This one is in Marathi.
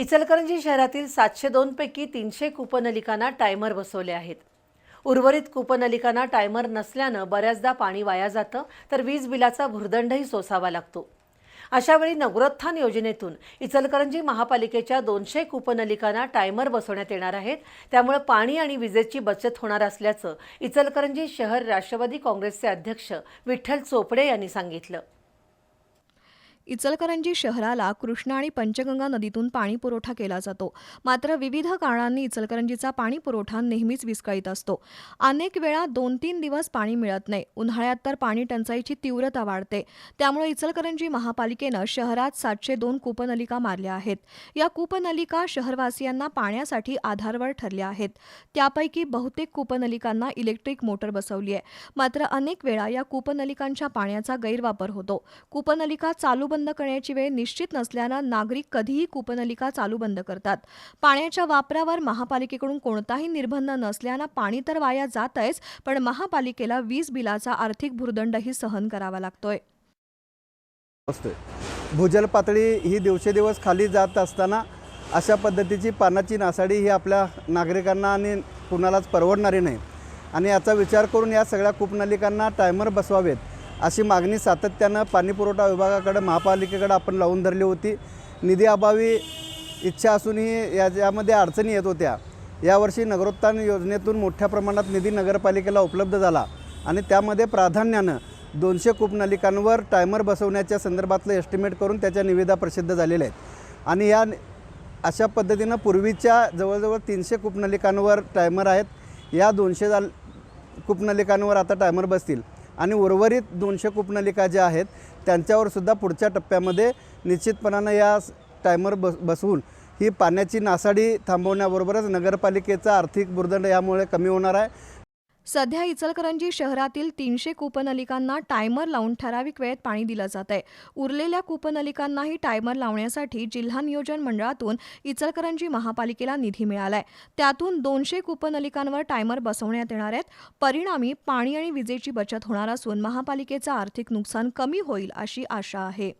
इचलकरंजी शहरातील सातशे दोनपैकी तीनशे कूपनलिकांना टायमर बसवले आहेत. उर्वरित कूपनलिकांना टायमर नसल्यानं बऱ्याचदा पाणी वाया जातं तर वीज बिलाचा भुर्दंडही सोसावा लागतो. अशावेळी नगरोत्थान योजनेतून इचलकरंजी महापालिकेच्या दोनशे कूपनलिकांना टायमर बसवण्यात येणार आहेत. त्यामुळे पाणी आणि विजेची बचत होणार असल्याचं इचलकरंजी शहर राष्ट्रवादी काँग्रेसचे अध्यक्ष विठ्ठल चोपडे यांनी सांगितलं. इचलकरंजी शहराला कृष्णा आणि पंचगंगा नदीतून पाणी पुरवठा केला जातो. मात्र विविध कारणांनी इचलकरंजीचा पाणी पुरवठा नेहमीच विस्कळीत असतो. अनेक वेळा दोन तीन दिवस पाणी मिळत नाही. उन्हाळ्यात तर पाणी टंचाईची तीव्रता वाढते. त्यामुळे इचलकरंजी महापालिकेनं शहरात सातशे दोन कूपनलिका मारल्या आहेत. या कूपनलिका शहरवासियांना पाण्यासाठी आधारवर ठरल्या आहेत. त्यापैकी बहुतेक कूपनलिकांना इलेक्ट्रिक मोटर बसवली आहे मात्र अनेक वेळा या कूपनलिकांच्या पाण्याचा गैरवापर होतो. कूपनलिका चालू बंद बंद करण्याची वेळ निश्चित नसल्यानं नागरिक कधीही कूपनलिका चालू बंद करतात. पाण्याच्या वापरावर महापालिकेकडून कोणताही निर्बंध नसल्यानं पाणी तर वाया जातंयच पण महापालिकेला वीज बिलाचा आर्थिक भुर्दंडही सहन करावा लागतोय. भूजल पातळी ही दिवसेदिवस खाली जात असताना अशा पद्धतीची पाण्याची नासाडी ही आपल्या नागरिकांना आणि कुणालाच परवडणारी नाही. आणि याचा विचार करून या सगळ्या कूपनलिकांना टायमर बसवावेत. अशी मागणी सातत्यानं पाणीपुरवठा विभागाकडं महापालिकेकडं आपण लावून धरली होती. निधी अभावी इच्छा असूनही या यामध्ये अडचणी येत होत्या. यावर्षी नगरोत्थान योजनेतून मोठ्या प्रमाणात निधी नगरपालिकेला उपलब्ध झाला आणि त्यामध्ये प्राधान्यानं दोनशे कूपनलिकांवर टायमर बसवण्याच्या संदर्भातलं एस्टिमेट करून त्याच्या निविदा प्रसिद्ध झालेल्या आहेत. आणि या अशा पद्धतीनं पूर्वीच्या जवळजवळ तीनशे कूपनलिकांवर टायमर आहेत. या दोनशे जा कूपनलिकांवर आता टायमर बसतील. आणि उर्वरित दोनशे कूपनलिका ज्या आहेत त्यांच्यावरसुद्धा पुढच्या टप्प्यामध्ये निश्चितपणानं या टायमर बस बसवून ही पाण्याची नासाडी थांबवण्याबरोबरच नगरपालिकेचा आर्थिक बुर्दंड यामुळे कमी होणार आहे. सध्या इचलकरंजी शहरातील तीनशे कूपनलिकांना टायमर लावून ठराविक वेळेत पाणी दिलं जात आहे उरलेल्या कूपनलिकांनाही टायमर लावण्यासाठी जिल्हा नियोजन मंडळातून इचलकरंजी महापालिकेला निधी मिळालाय. त्यातून दोनशे कूपनलिकांवर टायमर बसवण्यात येणार आहेत. परिणामी पाणी आणि विजेची बचत होणार असून महापालिकेचं आर्थिक नुकसान कमी होईल अशी आशा आहे.